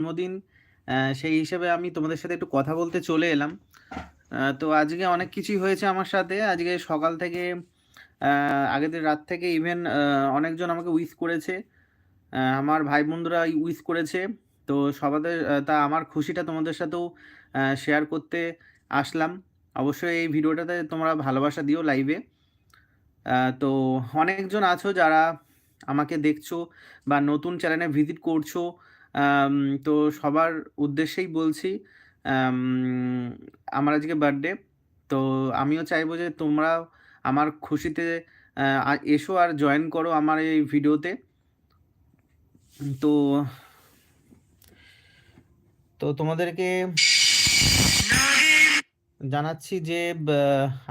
জন্মদিন সেই হিসেবে আমি তোমাদের সাথে একটু কথা বলতে চলে এলাম। তো আজকে অনেক কিছুই হয়েছে আমার সাথে। আজকে সকাল থেকে আগের দিন রাত থেকে ইভেন অনেকজন আমাকে উইশ করেছে। আমার ভাই বন্ধুরা উইশ করেছে। তো সবাদের তা আমার খুশিটা তোমাদের সাথেও শেয়ার করতে আসলাম। অবশ্যই এই ভিডিওটাতে তোমরা ভালোবাসা দিও লাইভে তো অনেকজন আছো যারা আমাকে দেখছ বা নতুন চ্যানেলে ভিজিট করছ। তো সবার উদ্দেশ্যেই বলছি আমার আজকে বার্থডে তো আমিও চাইব যে তোমরা আমার খুশিতে এসো আর জয়েন করো আমার এই ভিডিওতে তো তো তোমাদেরকে জানাচ্ছি যে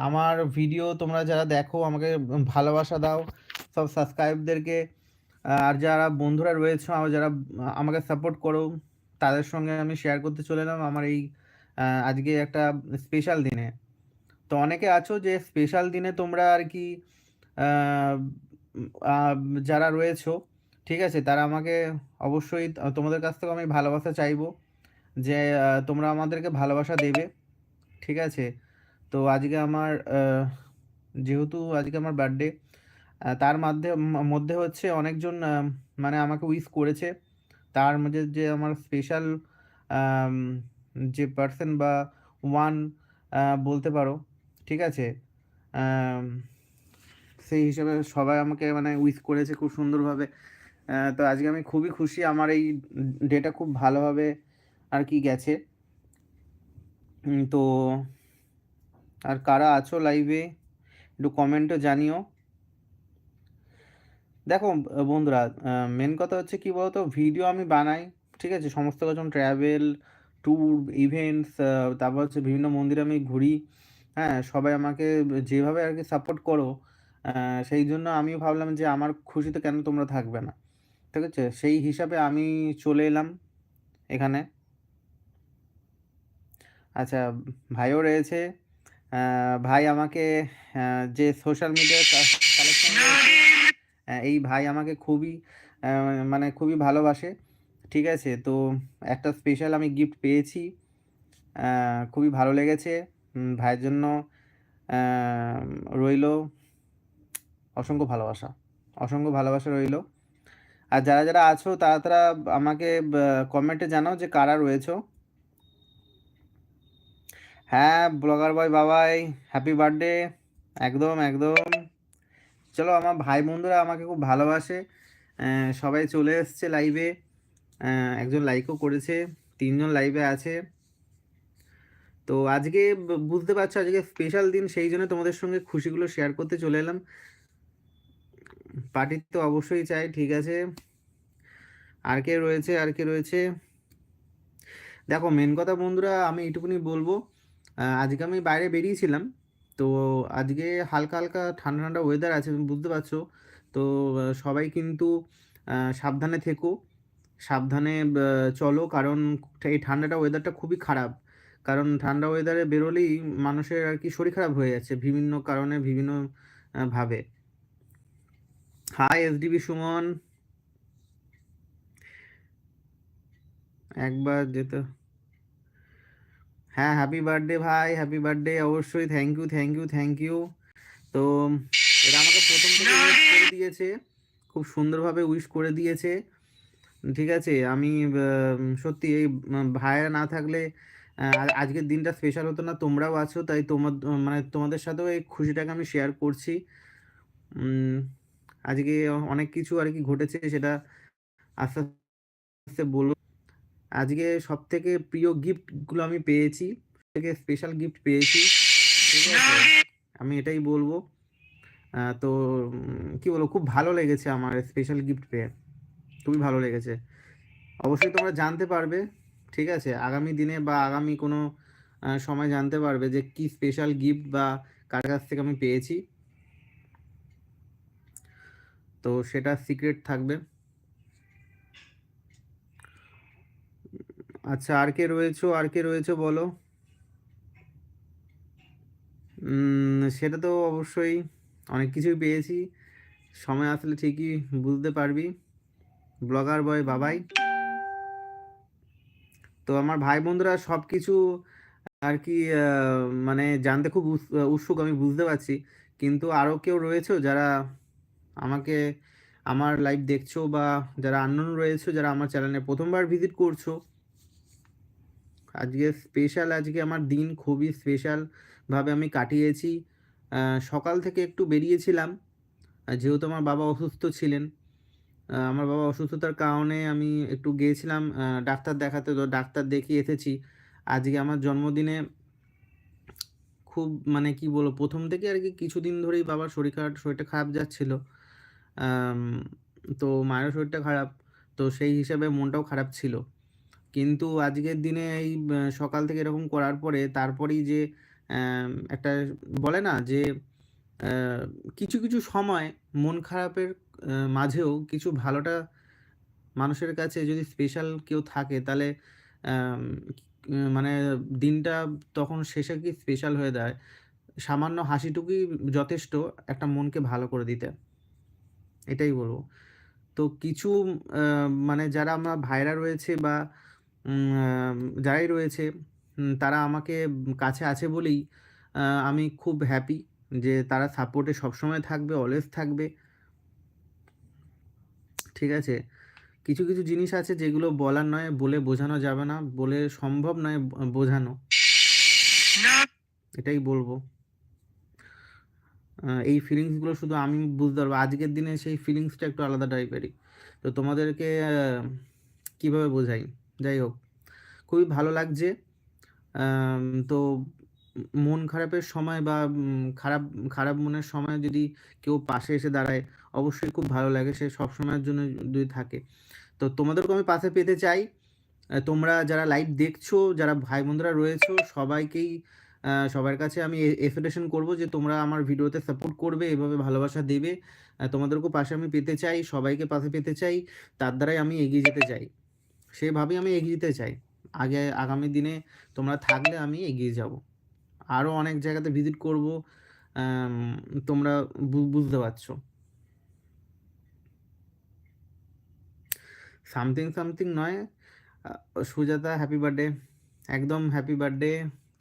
আমার ভিডিও তোমরা যারা দেখো, আমাকে ভালোবাসা দাও, সব সাবস্ক্রাইবদেরকে আর যারা বন্ধুরা রয়েছে আমার যারা আমাকে সাপোর্ট করো, তাদের সঙ্গে আমি শেয়ার করতে চলে এলাম আমার এই আজকে একটা স্পেশাল দিনে। তো অনেকে আছো যে স্পেশাল দিনে তোমরা আর কি যারা রয়েছো, ঠিক আছে, তারা আমাকে অবশ্যই তোমাদের কাছ থেকে আমি ভালোবাসা চাইব যে তোমরা আমাদেরকে ভালোবাসা দেবে, ঠিক আছে? তো আজকে আমার যেহেতু আজকে আমার বার্থডে তার মধ্যে মধ্যে হচ্ছে অনেকজন মানে আমাকে উইশ করেছে। তার মধ্যে যে আমার স্পেশাল যে পার্সন বা ওয়ান বলতে পারো, ঠিক আছে? সেই হিসেবে সবাই আমাকে মানে উইশ করেছে খুব সুন্দরভাবে। তো আজকে আমি খুবই খুশি, আমার এই ডেটা খুব ভালোভাবে আর কি গেছে। তো আর কারা আছো লাইভে একটু কমেন্টও জানিও। দেখো বন্ধুরা মেন কথা হচ্ছে কি বলতো? ভিডিও আমি বানাই, ঠিক আছে? সমস্ত কিছু ট্র্যাভেল ট্যুর ইভেন্টস তারপর হচ্ছে বিভিন্ন মন্দিরে আমি ঘুরি। হ্যাঁ সবাই আমাকে যেভাবে আর কি সাপোর্ট করো সেই জন্য আমিও ভাবলাম যে আমার খুশিতে কেন তোমরা থাকবে না? ঠিক আছে? সেই হিসাবে আমি চলে এলাম এখানে। আচ্ছা ভাইও রয়েছে। ভাই আমাকে যে সোশ্যাল মিডিয়া কালেকশন এই ভাই আমাকে খুবই মানে খুবই ভালোবাসে। ঠিক আছে? তো একটা স্পেশাল আমি গিফট পেয়েছি। খুবই ভালো লেগেছে। ভাইয়ের জন্য রইল অসংখ্য ভালোবাসা। অসংখ্য ভালোবাসা রইল। আর যারা যারা আছো, তারা তারা আমাকে কমেন্টে জানাও যে কারা রয়েছো। হ্যাঁ ব্লগার বয় বাবাই হ্যাপি বার্থডে একদম একদম। চলো আমার ভাই বন্ধুরা আমাকে খুব ভালোবাসে। সবাই চলে এসছে লাইভে একজন লাইকও করেছে, তিনজন লাইভে আছে। তো আজকে বুঝতে পারছ, আজকে স্পেশাল দিন, সেই জন্য তোমাদের সঙ্গে খুশিগুলো শেয়ার করতে চলে এলাম। পার্টি তো অবশ্যই চাই, ঠিক আছে। আর কে রয়েছে, আর কে রয়েছে? দেখো মেন কথা বন্ধুরা, আমি এইটুকুনি বলব। আজকে আমি বাইরে বেরিয়েছিলাম। তো আজকে হালকা হালকা ঠান্ডা ঠান্ডা ওয়েদার আছে তুমি বুঝতে পারছ। তো সবাই কিন্তু সাবধানে থেকো। সাবধানে চলো কারণ এই ঠান্ডাটা ওয়েদারটা খুবই খারাপ। কারণ ঠান্ডা ওয়েদারে বেরোলেই মানুষের আর কি শরীর খারাপ হয়ে যাচ্ছে বিভিন্ন কারণে, বিভিন্ন ভাবে। Hi SDB Suman. একবার যেতে হ্যাঁ হ্যাপি বার্থডে ভাই হ্যাপি বার্থডে অবশ্যই thank you thank you thank you তো এরা আমাকে প্রথম থেকে উইশ করে দিয়েছে, খুব সুন্দরভাবে উইশ করে দিয়েছে। ঠিক আছে, আমি সত্যি এই ভাইয়া না থাকলে আজকের দিনটা স্পেশাল হতো না, তোমরাও আছো, তাই তোমার মানে তোমাদের সাথেও এই খুশিটাকে আমি শেয়ার করছি। আজকে অনেক কিছু আর কি ঘটেছে, সেটা আস্তে আস্তে বলব। আজকে সব থেকে প্রিয় গিফটগুলো আমি পেয়েছি থেকে স্পেশাল গিফট পেয়েছি, ঠিক আছে? আমি এটাই বলব। তো কি বলব, খুব ভালো লেগেছে আমার স্পেশাল গিফট পেয়ে। খুবই ভালো লেগেছে। অবশ্যই তোমরা জানতে পারবে, ঠিক আছে? আগামী দিনে বা আগামী কোনো সময় জানতে পারবে যে কি স্পেশাল গিফট বা কার কাছ থেকে আমি পেয়েছি। তো সেটা সিক্রেট থাকবে। আচ্ছা আর কে রয়েছো? আর কে রয়েছে বলো? সেটা তো অবশ্যই অনেক কিছুই পেয়েছি। সময় আসলে ঠিকই বুঝতে পারবি। ব্লগার বয়, বাবাই। তো আমার ভাই বন্ধুরা সব কিছু আর কি মানে জানতে খুব উৎস- উৎসুক, আমি বুঝতে পারছি। কিন্তু আরও কেউ রয়েছে যারা আমাকে, আমার লাইভ দেখছ বা যারা আননোন রয়েছে, যারা আমার চ্যানেলে প্রথমবার ভিজিট করছ আজকে স্পেশাল আজকে আমার দিন খুবই স্পেশালভাবে আমি কাটিয়েছি। সকাল থেকে একটু বেরিয়েছিলাম। যেহেতু আমার বাবা অসুস্থ ছিলেন আমার বাবা অসুস্থতার কারণে আমি একটু গিয়েছিলাম ডাক্তার দেখাতে। তো ডাক্তার দেখিয়ে এসেছি। আজকে আমার জন্মদিনে খুব মানে কি বলব, প্রথম থেকে আর কি কিছুদিন ধরেই বাবার শরীর খারাপ, শরীরটা খারাপ যাচ্ছিল। তো মায়ের শরীরটা খারাপ। তো সেই হিসাবে মনটাও খারাপ ছিল। কিন্তু আজকের দিনে এই সকাল থেকে এরকম করার পরে তারপরেই যে একটা বলে না যে কিছু কিছু সময় মন খারাপের মাঝেও কিছু ভালোটা মানুষের কাছে যদি স্পেশাল কেউ থাকে তাহলে মানে দিনটা তখন শেষে কি স্পেশাল হয়ে যায় সামান্য হাসিটুকুই যথেষ্ট একটা মনকে ভালো করে দিতে। এটাই বলব। তো কিছু মানে যারা আমরা ভাইরা রয়েছে বা যারাই রয়েছে তারা আমাকে কাছে আছে বলেই আমি খুব হ্যাপি যে তারা সাপোর্টে সবসময় থাকবে অলওয়েজ থাকবে। ঠিক আছে? কিছু কিছু জিনিস আছে যেগুলো বলার নয়, বলে বোঝানো যাবে না, বলে সম্ভব নয় বোঝানো। এটাই বলব। এই ফিলিংসগুলো শুধু আমি বুঝতে পারব। আজকের দিনে সেই ফিলিংসটা একটু আলাদা টাইপেরই তো তোমাদেরকে কীভাবে বোঝাই? যাই হোক, খুবই ভালো লাগছে। তো মন খারাপের সময় বা খারাপ খারাপ মনের সময় যদি কেউ পাশে এসে দাঁড়ায়, অবশ্যই খুব ভালো লাগে। সে সব সময়ের জন্য যদি থাকে। তো তোমাদেরকে আমি পাশে পেতে চাই। তোমরা যারা লাইভ দেখছ, যারা ভাই বন্ধুরা রয়েছো, সবাইকেই সবার কাছে আমি এক্সপেকটেশন করব যে তোমরা আমার ভিডিওতে সাপোর্ট করবে, এভাবে ভালোবাসা দেবে। তোমাদেরকেও পাশে আমি পেতে চাই, সবাইকে পাশে পেতে চাই। তার দ্বারাই আমি এগিয়ে যেতে চাই। সেভাবেই আমি এগিয়ে যেতে চাই। আগে আগামী দিনে তোমরা থাকলে আমি এগিয়ে যাব। আরও অনেক জায়গাতে ভিজিট করব তোমরা বুঝতে পারছ। সামথিং সামথিং নয়। সুজাতা হ্যাপি বার্থডে একদম happy birthday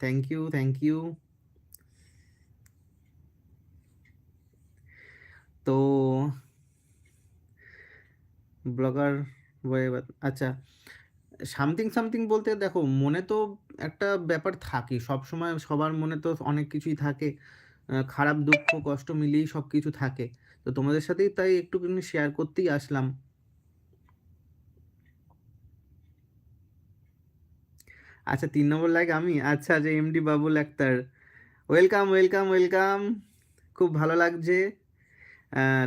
thank you thank you তো ব্লগার আচ্ছা। সামথিং সামথিং বলতে দেখো, মনে তো একটা ব্যাপার থাকে। সব সময় সবার মনে তো অনেক কিছুই থাকে। খারাপ দুঃখ, কষ্ট মিলিয়েই সব কিছু থাকে। তো তোমাদের সাথেই তাই একটুখানি শেয়ার করতেই আসলাম। আচ্ছা তিন নম্বর লাইক আমি? আচ্ছা আচ্ছা MD Babul Akhtar. Welcome welcome welcome খুব ভালো লাগছে।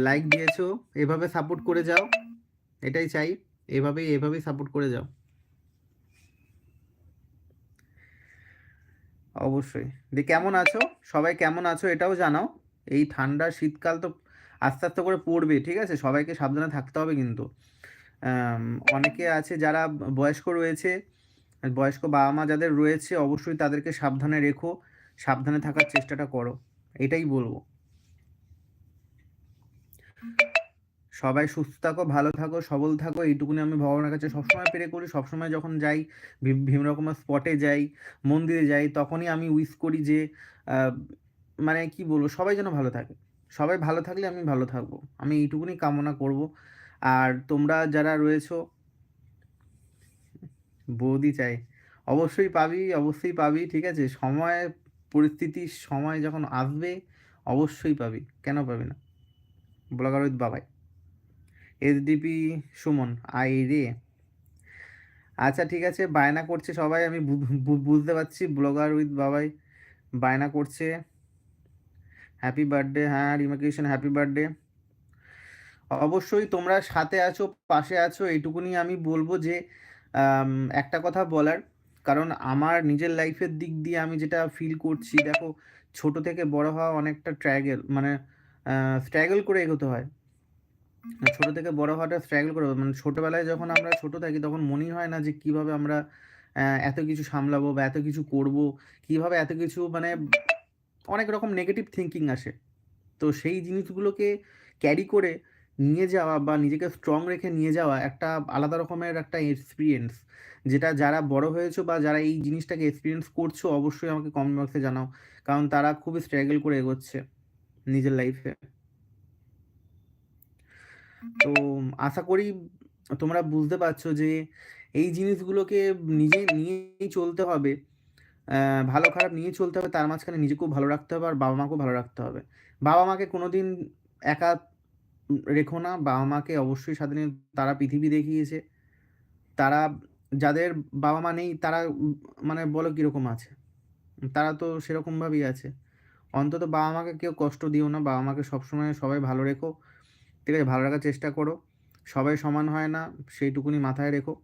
লাইক দিয়েছ। এভাবে সাপোর্ট করে যাও। এটাই চাই। এভাবেই এভাবেই সাপোর্ট করে যাও। অবশ্যই। দিয়ে কেমন আছো? সবাই কেমন আছো এটাও জানাও। এই ঠান্ডা শীতকাল তো আস্তে আস্তে করে পড়বে, ঠিক আছে? সবাইকে সাবধানে থাকতে হবে কিন্তু। অনেকে আছে যারা বয়স্ক রয়েছে, বয়স্ক বাবা মা যাদের রয়েছে, অবশ্যই তাদেরকে সাবধানে রেখো, সাবধানে থাকার চেষ্টাটা করো। এটাই বলব। সবাই সুস্থ থাকো, ভালো থাকো, সবল থাকো, এইটুকুনি আমি ভগবানের কাছে সবসময় পেরে করি, সবসময় যখন যাই বিভিন্ন রকমের স্পটে যাই, মন্দিরে যাই, তখনই আমি উইশ করি যে মানে কি বলব, সবাই যেন ভালো থাকে। সবাই ভালো থাকলে আমি ভালো থাকব। আমি এইটুকুনি কামনা করব। আর তোমরা যারা রয়েছো, বৌদি চাই, অবশ্যই পাবি অবশ্যই পাবি, ঠিক আছে? সময়, পরিস্থিতি, সময় যখন আসবে, অবশ্যই পাবি, কেন পাবি না? Blogger with Babai SDP Suman, I রে। আচ্ছা ঠিক আছে, বায়না করছে সবাই, আমি বুঝতে পারছি, ব্লগার উইথ বাবাই বায়না করছে। হ্যাপি বার্থডে হ্যাঁ রিমার্কেশন হ্যাপি বার্থডে। অবশ্যই তোমরা সাথে আছো, পাশে আছো, এইটুকুনি আমি বলব যে একটা কথা বলার। কারণ আমার নিজের লাইফের দিক দিয়ে আমি যেটা ফিল করছি, দেখো, ছোট থেকে বড় হওয়া অনেকটা ট্র্যাগেল মানে স্ট্রাগল করে এগোতে হয়। ছোট থেকে বড় হওয়াটা স্ট্রাগল করে মানে ছোটবেলায় যখন আমরা ছোট থাকি তখন মনেই হয় না যে কীভাবে আমরা এত কিছু সামলাবো বা এত কিছু করব, কীভাবে এত কিছু মানে অনেক রকম নেগেটিভ থিঙ্কিং আসে। তো সেই জিনিসগুলোকে ক্যারি করে নিয়ে যাওয়া বা নিজেকে স্ট্রং রেখে নিয়ে যাওয়া একটা আলাদা রকমের একটা এক্সপিরিয়েন্স যেটা যারা বড় হয়েছো বা যারা এই জিনিসটাকে এক্সপিরিয়েন্স করছ অবশ্যই আমাকে কমেন্ট বক্সে জানাও, কারণ তারা খুবই স্ট্রাগল করে এগোচ্ছে নিজের লাইফে তো আশা করি তোমরা বুঝতে পারছ যে এই জিনিসগুলোকে নিজে নিয়েই চলতে হবে। ভালো খারাপ নিয়ে চলতে হবে, তার মাঝখানে নিজেকেও ভালো রাখতে হবে আর বাবা মাকেও ভালো রাখতে হবে। বাবা মাকে কোনোদিন একা রেখো না বাবা মাকে অবশ্যই সাথে নিয়ে তারা পৃথিবী দেখিয়েছে। তারা, যাদের বাবা মা নেই, তারা মানে বলো কীরকম আছে? তারা তো সেরকমভাবেই আছে। অন্তত বাবা মাকে কেউ কষ্ট দিও না বাবা মাকে সবসময় সবাই ভালো রেখো। ঠিক আছে, ভালো রাখার চেষ্টা করো। সবাই সমান হয় না, সেইটুকুনি মাথায় রেখো।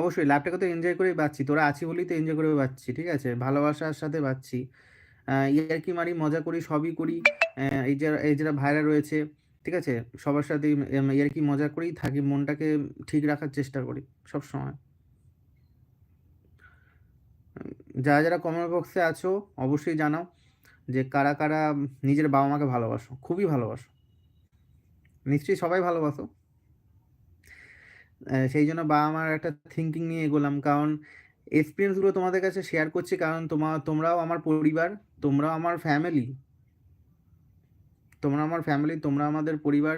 অবশ্যই লাইফটাকে তো এনজয় করেই পাচ্ছি তোরা আছি বলেই তো এনজয় করে পাচ্ছি ঠিক আছে? ভালোবাসার সাথে পাচ্ছি ইয়ারকি মারি, মজা করি, সবই করি। এই যে, এই যারা ভাইরা রয়েছে, ঠিক আছে? সবার সাথে ইয়ারকি মজা করেই থাকি, মনটাকে ঠিক রাখার চেষ্টা করি, সব সময়। যারা যারা কমেন্ট বক্সে আছো, অবশ্যই জানাও। যে কারা কারা নিজের বাবা মাকে ভালোবাসো, খুবই ভালোবাসো। নিশ্চয়ই সবাই ভালোবাসো। সেই জন্য বাবা মার একটা থিঙ্কিং নিয়ে এগোলাম। কারণ এক্সপিরিয়েন্সগুলো তোমাদের কাছে শেয়ার করছি। কারণ তোমার তোমরাও আমার পরিবার, তোমরাও আমার ফ্যামিলি তোমরা আমার ফ্যামিলি তোমরা আমাদের পরিবার।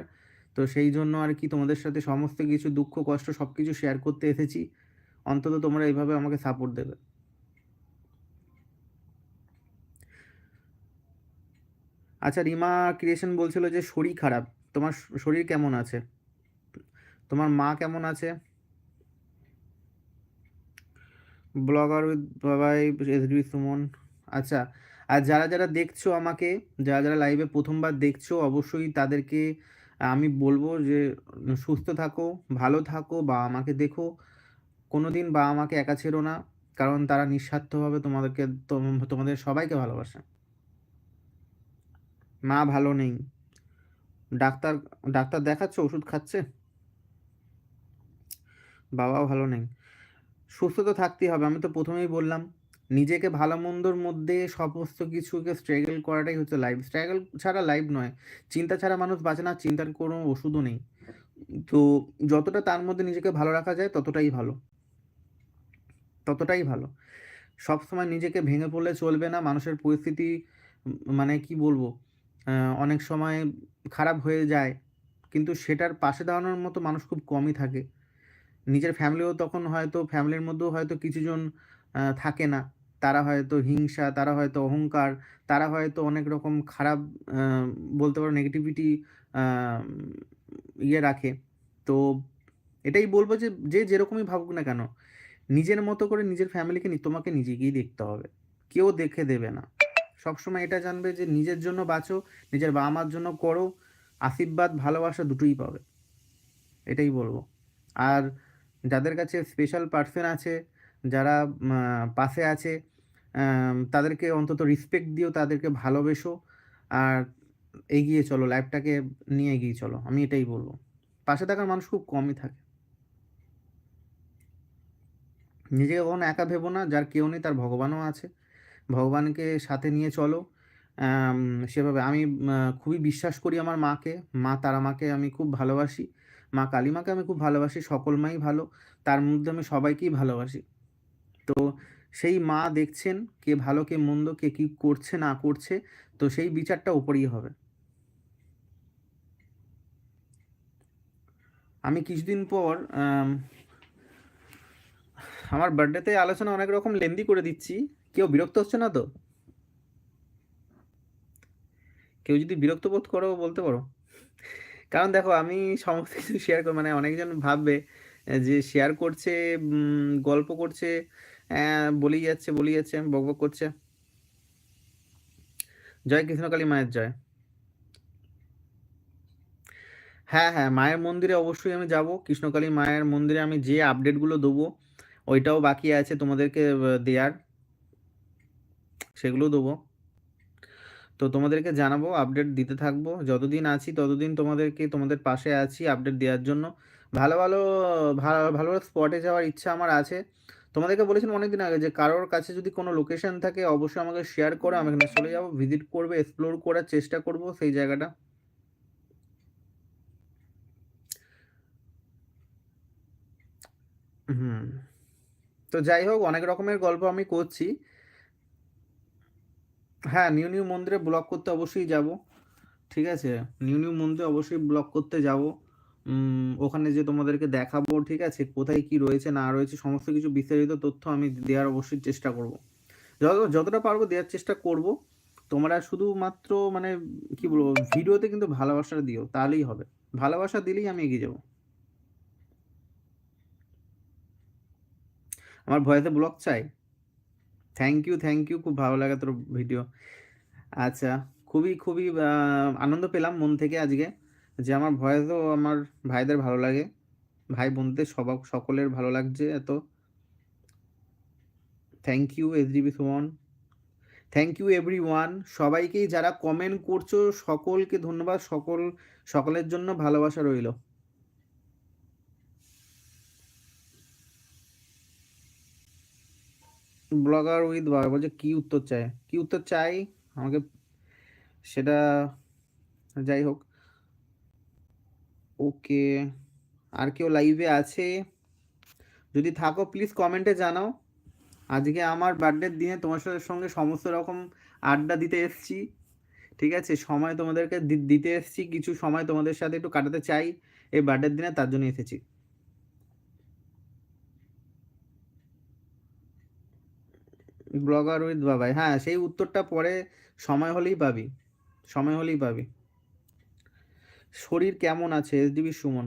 তো সেই জন্য আর কি তোমাদের সাথে সমস্ত কিছু, দুঃখ, কষ্ট সব কিছু শেয়ার করতে এসেছি। অন্তত তোমরা এইভাবে আমাকে সাপোর্ট দেবে। আচ্ছা রিমা ক্রিয়েশন বলছিল যে, শরীর খারাপ। তোমার শরীর কেমন আছে? তোমার মা কেমন আছে? Blogger with Babai SD Suman. আচ্ছা আর যারা যারা দেখছ আমাকে, যারা যারা লাইভে প্রথমবার দেখছ, অবশ্যই তাদেরকে আমি বলব যে, সুস্থ থাকো, ভালো থাকো বা আমাকে দেখো। কোনো দিন বা আমাকে একা ছেড়ো না, কারণ তারা নিঃস্বার্থভাবে তোমাদেরকে, তোমাদের সবাইকে ভালোবাসে। মা ভালো নেই। ডাক্তার ডাক্তার দেখাচ্ছে, ওষুধ খাচ্ছে? বাবা ভালো নেই। সুস্থ তো থাকতেই হবে, আমি তো প্রথমেই বললাম। নিজেকে ভালো মন্দর মধ্যে সমস্ত কিছুকে স্ট্রাগল করাটাই হচ্ছে লাইফ স্ট্রাগল ছাড়া লাইফ নয়। চিন্তা ছাড়া মানুষ বাঁচে না, চিন্তার কোনো ওষুধও নেই। তো যতটা তার মধ্যে নিজেকে ভালো রাখা যায়, ততটাই ভালো। ততটাই ভালো। সব সময় নিজেকে ভেঙে পড়লে চলবে না, মানুষের পরিস্থিতি মানে কি বলব? অনেক সময় খারাপ হয়ে যায়। কিন্তু সেটার পাশে দাঁড়ানোর মতো মানুষ খুব কমই থাকে। নিজের ফ্যামিলিও তখন হয়তো, ফ্যামিলির মধ্যেও হয়তো কিছুজন থাকে না। তারা হয়তো হিংসা, তারা হয়তো অহংকার, তারা হয়তো অনেক রকম খারাপ বলতে পারো নেগেটিভিটি ইয়ে রাখে। তো এটাই বলব যে যে যেরকমই ভাবুক না কেন, নিজের মতো করে নিজের ফ্যামিলিকে তোমাকে নিজেকেই দেখতে হবে। কেউ দেখে দেবে না। সবসময় এটা জানবে যে নিজের জন্য বাঁচো, নিজের বাবা মার জন্য করো, আশীর্বাদ, ভালোবাসা দুটোই পাবে। এটাই বলব। আর যাদের কাছে স্পেশাল পার্সন আছে, যারা পাশে আছে তাদেরকে অন্তত রিসপেক্ট দিও, তাদেরকে ভালোবেসো আর এগিয়ে চলো লাইফটাকে নিয়ে এগিয়ে চলো। আমি এটাই বলব। পাশে থাকার মানুষ খুব কমই থাকে। নিজেকে কখনো একা ভেবো না, যার কেউ নেই, তার ভগবানও আছে। ভগবানকে সাথে নিয়ে চলো। সেভাবে আমি খুবই বিশ্বাস করি আমার মাকে। মা তারা মাকে আমি খুব ভালোবাসি। মা কালীমাকে আমি খুব ভালোবাসি, সকল মাই ভালো। তার মধ্যে আমি সবাইকেই ভালোবাসি। তো সেই মা দেখছেন কে ভালো, কে মন্দ, কে কী করছে, না করছে, তো সেই বিচারটা ওপরেই হবে। আমি কিছুদিন পর আমার বার্থডেতে আলোচনা অনেক রকম লেন্দি করে দিচ্ছি। কেউ বিরক্ত হচ্ছে না তো? কেউ যদি বিরক্ত বোধ করো, বলতে পারো। কারণ দেখো, আমি সমস্ত কিছু শেয়ার করি মানে অনেকজন ভাববে যে শেয়ার করছে গল্প করছে বলেই যাচ্ছে বলেই যাচ্ছে, বক বক করছে। জয় কৃষ্ণকালী মায়ের জয়। হ্যাঁ হ্যাঁ মায়ের মন্দিরে অবশ্যই আমি যাব। কৃষ্ণকালী মায়ের মন্দিরে আমি যে আপডেটগুলো দেবো, ওইটাও বাকি আছে তোমাদেরকে দেওয়ার সেগুলো দেবো। তো তোমাদেরকে জানাব আপডেট দিতে থাকব। যতদিন আছি ততদিন তোমাদেরকে, তোমাদের পাশে আছি আপডেট দেওয়ার জন্য। ভালো ভালো ভালো ভালো স্পটে যাওয়ার ইচ্ছা আমার আছে। তোমাদেরকে বলেছিলাম অনেকদিন আগে যে কারোর কাছে যদি কোনো লোকেশন থাকে অবশ্যই আমাকে শেয়ার করো, আমি এখানে চলে যাব ভিজিট করবে এক্সপ্লোর করার চেষ্টা করব সেই জায়গাটা। হুম। তো যাই হোক, অনেক রকমের গল্প আমি করছি। হ্যাঁ নিউ নিউ মন্দিরে ব্লগ করতে অবশ্যই যাব। ঠিক আছে? নিউ নিউ মন্দিরে অবশ্যই ব্লগ করতে যাব। ওখানে যে তোমাদেরকে দেখাবো, ঠিক আছে? কোথায় কি রয়েছে, না রয়েছে, সমস্ত কিছু বিস্তারিত তথ্য আমি দেওয়ার অবশ্যই চেষ্টা করব। যত, যতটা পারব দেওয়ার চেষ্টা করব। তোমরা শুধুমাত্র মানে কি বলব, ভিডিওতে কিন্তু ভালোবাসাটা দিও, তাহলেই হবে। ভালোবাসা দিলেই আমি এগিয়ে যাব। আমার ভয়েসে ব্লগ চাই? থ্যাংক ইউ থ্যাংক ইউ খুব ভালো লাগে তোর ভিডিও আচ্ছা খুবই খুবই আনন্দ পেলাম মন থেকে আজকে যে আমার ভয়েসও আমার ভাইদের ভালো লাগে। ভাই বোনদের সবাক সকলের ভালো লাগছে এত। Thank you SDB Suman thank you everyone সবাইকেই যারা কমেন্ট করছ, সকলকে ধন্যবাদ। সকল, সকলের জন্য ভালোবাসা রইল। ব্লগার উইথ বাবা বলছে, কি উত্তর চাই? কি উত্তর চাই? আমাকে সেটা যাই হোক। ওকে, আর কেউ লাইভে আছে? যদি থাকো প্লিজ কমেন্টে জানাও। আজকে আমার বার্থডের দিনে তোমার সঙ্গে সমস্ত রকম আড্ডা দিতে এসছি, ঠিক আছে? সময় তোমাদেরকে দিতে এসছি, কিছু সময় তোমাদের সাথে একটু কাটাতে চাই, এই বার্থডের দিনে, তার জন্য এসেছি। ব্লগার উইথ বাবাই। হ্যাঁ সেই উত্তরটা পরে সময় হলেই পাবি। সময় হলেই পাবি। শরীর কেমন আছে? S SDB Suman.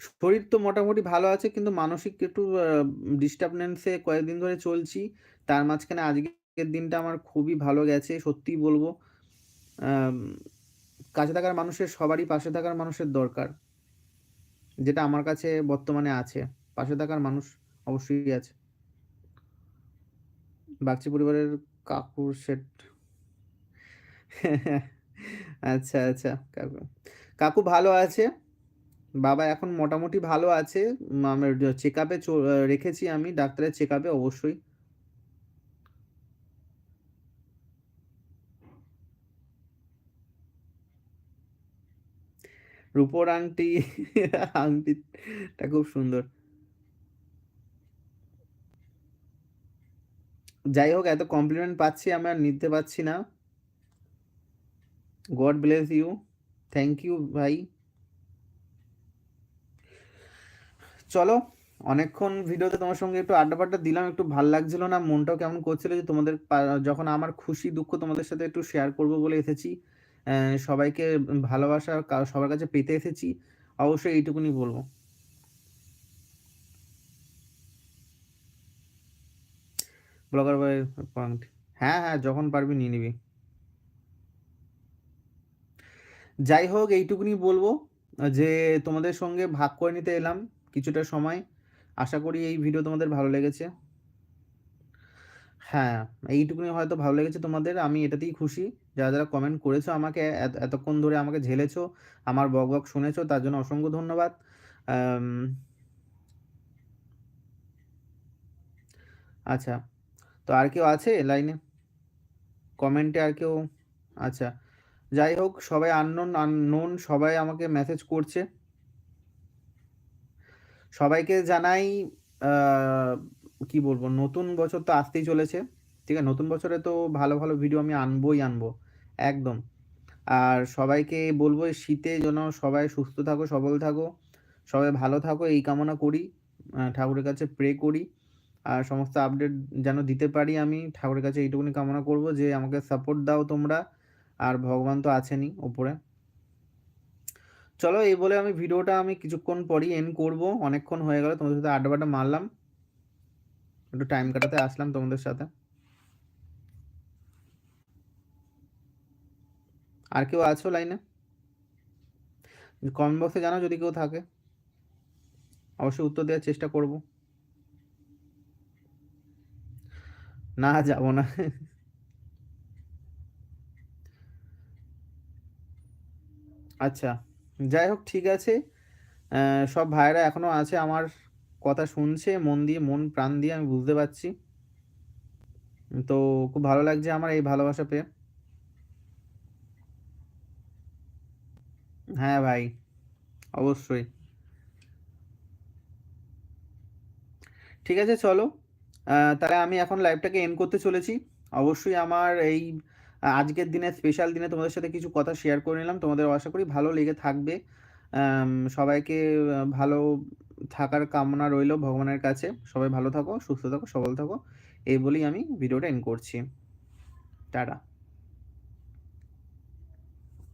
শরীর তো মোটামুটি ভালো আছে, কিন্তু মানসিক একটু ডিস্টার্বনেন্সে কয়েকদিন ধরে চলছি। তার মাঝখানে আজকের দিনটা আমার খুবই ভালো গেছে, সত্যিই বলব। কাছে থাকার মানুষের সবারই পাশে থাকার মানুষের দরকার, যেটা আমার কাছে বর্তমানে আছে। পাশে থাকার মানুষ অবশ্যই আছে। বাগচি পরিবারের কাকুর সেট আচ্ছা আচ্ছা কাকু কাকু ভালো আছে? বাবা এখন মোটামুটি ভালো আছে। আমার চেক আপে রেখেছি আমি, ডাক্তারের চেক আপে অবশ্যই। রূপোর আংটি, আংটিটা খুব সুন্দর। যাই হোক, এত কমপ্লিমেন্ট পাচ্ছি, আমি আর নিতে পারছি না। God bless you thank you ভাই। চলো, অনেকক্ষণ ভিডিওতে তোমার সঙ্গে একটু আড্ডা পাড্ডা দিলাম, একটু ভালো লাগছিল না, মনটাও কেমন করছিল যে তোমাদের যখন আমার খুশি দুঃখ তোমাদের সাথে একটু শেয়ার করব বলে এসেছি। সবাইকে ভালোবাসা সবার কাছে পেতে এসেছি। অবশ্যই এইটুকুনি বলব। ব্লগার ভাই পয়েন্ট হ্যাঁ হ্যাঁ যখন পারবি নিয়ে নিবি। যাই হোক, এইটুকুনি বলব, যে তোমাদের সঙ্গে ভাগ করে নিতে এলাম কিছুটা সময়। আশা করি এই ভিডিও তোমাদের ভালো লেগেছে। হ্যাঁ এইটুকুনি হয়তো ভালো লেগেছে তোমাদের, আমি এটাতেই খুশি। যারা যারা কমেন্ট করেছ আমাকে এতক্ষণ ধরে আমাকে ঝেলেছো, আমার বক বক শুনেছো, তার জন্য অসংখ্য ধন্যবাদ। আচ্ছা তো আর কেউ আছে লাইনে? কমেন্টে আর কেউ? আচ্ছা যাই হোক, সবাই আননোন আননোন সবাই আমাকে মেসেজ করছে। সবাইকে জানাই কি বলব, নতুন বছর তো আসতেই চলেছে। ঠিক আছে, নতুন বছরে তো ভালো ভালো ভিডিও আমি আনবোই আনব, একদম। আর সবাইকে বলব শীতে যেন সবাই সুস্থ থাকো, সবল থাকো, সবাই ভালো থাকো, এই কামনা করি। ঠাকুরের কাছে প্রে করি। আর সমস্ত আপডেট যেন দিতে পারি আমি, ঠাকুরের কাছে এইটুকুনি কামনা করব যে আমাকে সাপোর্ট দাও তোমরা। আর ভগবান তো আছেনই ওপরে। চলো এই বলে আমি ভিডিওটা আমি কিছুক্ষণ পরই এন করব। অনেকক্ষণ হয়ে গেল, তোমাদের সাথে আড্ডাবাড্ডা মারলাম। একটু টাইম কাটাতে আসলাম তোমাদের সাথে। আর কেউ আছো লাইনে? কমেন্ট বক্সে জানো যদি কেউ থাকে। অবশ্যই উত্তর দেওয়ার চেষ্টা করব। না যাব না আচ্ছা যাই হোক ঠিক আছে সব ভাইরা এখনও আছে আমার কথা শুনছে মন দিয়ে, মন প্রাণ দিয়ে আমি বুঝতে পারছি। তো খুব ভালো লাগছে আমার এই ভালোবাসা পেয়ে। হ্যাঁ ভাই, অবশ্যই। ঠিক আছে চলো। তাহলে আমি এখন লাইভটাকে এন্ড করতে চলেছি। অবশ্যই আমার এই আজকের দিনে স্পেশাল দিনে তোমাদের সাথে কিছু কথা শেয়ার করে নিলাম। তোমাদের আশা করি ভালো লেগে থাকবে। সবাইকে ভালো থাকার কামনা রইল ভগবানের কাছে। সবাই ভালো থাকো, সুস্থ থাকো, সবল থাকো। এই বলেই আমি ভিডিওটা এন্ড করছি। টাটা।